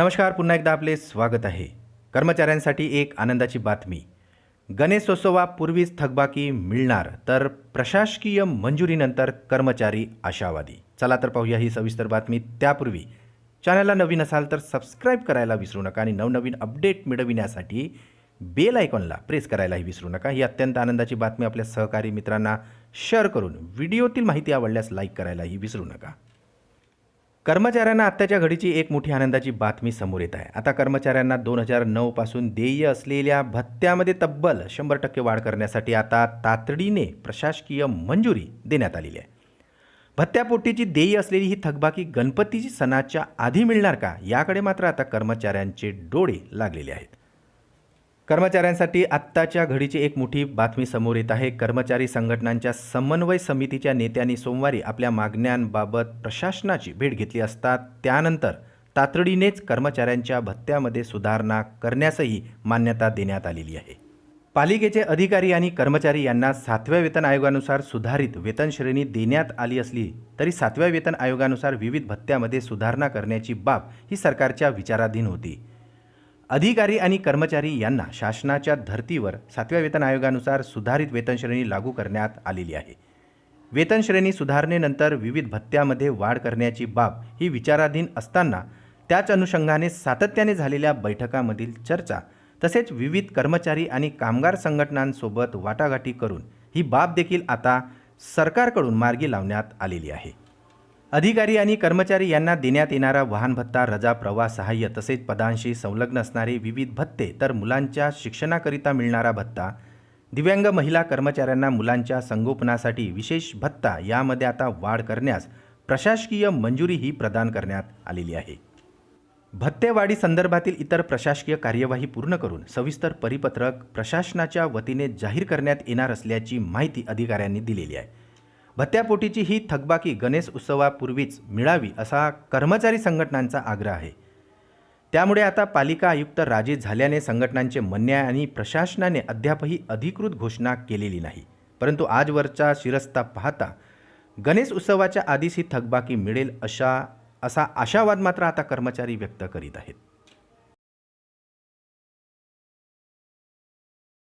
नमस्कार पुन्हा एकदा आपले स्वागत आहे. कर्मचाऱ्यांसाठी एक आनंदाची बातमी. गणेशोत्सवापूर्वीच थकबाकी मिळणार तर प्रशासकीय मंजुरीनंतर कर्मचारी आशावादी. चला तर पाहूया ही सविस्तर बातमी त्यापूर्वी. चॅनलला नवीन असाल तर सबस्क्राईब करायला विसरू नका आणि नवनवीन अपडेट मिळविण्यासाठी बेल आयकॉनला प्रेस करायलाही विसरू नका. ही अत्यंत आनंदाची बातमी आपल्या सहकारी मित्रांना शेअर करून व्हिडिओतील माहिती आवडल्यास लाईक करायलाही विसरू नका. कर्मचाऱ्यांना आत्ताच्या घडीची एक मोठी आनंदाची बातमी समोर येत आहे. आता कर्मचाऱ्यांना दोन हजार नऊपासून देय असलेल्या भत्त्यामध्ये तब्बल शंभर टक्के वाढ करण्यासाठी आता तातडीने प्रशासकीय मंजुरी देण्यात आलेली आहे. भत्त्यापोटीची देय असलेली ही थकबाकी गणपतीची सणाच्या आधी मिळणार का? याकडे मात्र आता कर्मचाऱ्यांचे डोळे लागलेले आहेत. कर्मचाऱ्यांसाठी आत्ताच्या घडीची एक मोठी बातमी समोर येत आहे. कर्मचारी संघटनांच्या समन्वय समितीच्या नेत्यांनी सोमवारी आपल्या मागण्यांबाबत प्रशासनाची भेट घेतली असता त्यानंतर तातडीनेच कर्मचाऱ्यांच्या भत्त्यामध्ये सुधारणा करण्यासही मान्यता देण्यात आलेली आहे. पालिकेचे अधिकारी आणि कर्मचारी यांना सातव्या वेतन आयोगानुसार सुधारित वेतन श्रेणी देण्यात आली असली तरी सातव्या वेतन आयोगानुसार विविध भत्त्यामध्ये सुधारणा करण्याची बाब ही सरकारच्या विचाराधीन होती. अधिकारी आणि कर्मचारी यांना शासनाच्या धर्तीवर सातव्या वेतन आयोगानुसार सुधारित वेतनश्रेणी लागू करण्यात आलेली आहे. वेतनश्रेणी सुधारणेनंतर विविध भत्त्यामध्ये वाढ करण्याची बाब ही विचाराधीन असताना त्याच अनुषंगाने सातत्याने झालेल्या बैठकामधील चर्चा तसेच विविध कर्मचारी आणि कामगार संघटनांसोबत वाटाघाटी करून ही बाब देखील आता सरकारकडून मार्गी लावण्यात आलेली आहे. अधिकारी आणि कर्मचारी यांना देण्यात येणारा वाहन भत्ता रजा प्रवास सहाय्य तसेच पदांशी संलग्न असणारे विविध भत्ते तर मुलांच्या शिक्षणाकरिता मिळणारा भत्ता दिव्यांग महिला कर्मचाऱ्यांना मुलांच्या संगोपनासाठी विशेष भत्ता यामध्ये आता वाढ करण्यास प्रशासकीय मंजुरीही प्रदान करण्यात आलेली आहे. भत्तेवाढी संदर्भातील इतर प्रशासकीय कार्यवाही पूर्ण करून सविस्तर परिपत्रक प्रशासनाच्या वतीने जाहीर करण्यात येणार असल्याची माहिती अधिकाऱ्यांनी दिलेली आहे. भत्त्यापोटीची ही थकबाकी गणेश उत्सवापूर्वीच मिळावी असा कर्मचारी संघटनांचा आग्रह आहे. त्यामुळे आता पालिका आयुक्त राजे झाल्याने संघटनांचे म्हणणे आणि प्रशासनाने अद्यापही अधिकृत घोषणा केलेली नाही. परंतु आजवरचा शिरस्ता पाहता गणेश उत्सवाच्या आधीच ही थकबाकी मिळेल अशा असा आशावाद मात्र आता कर्मचारी व्यक्त करीत आहेत.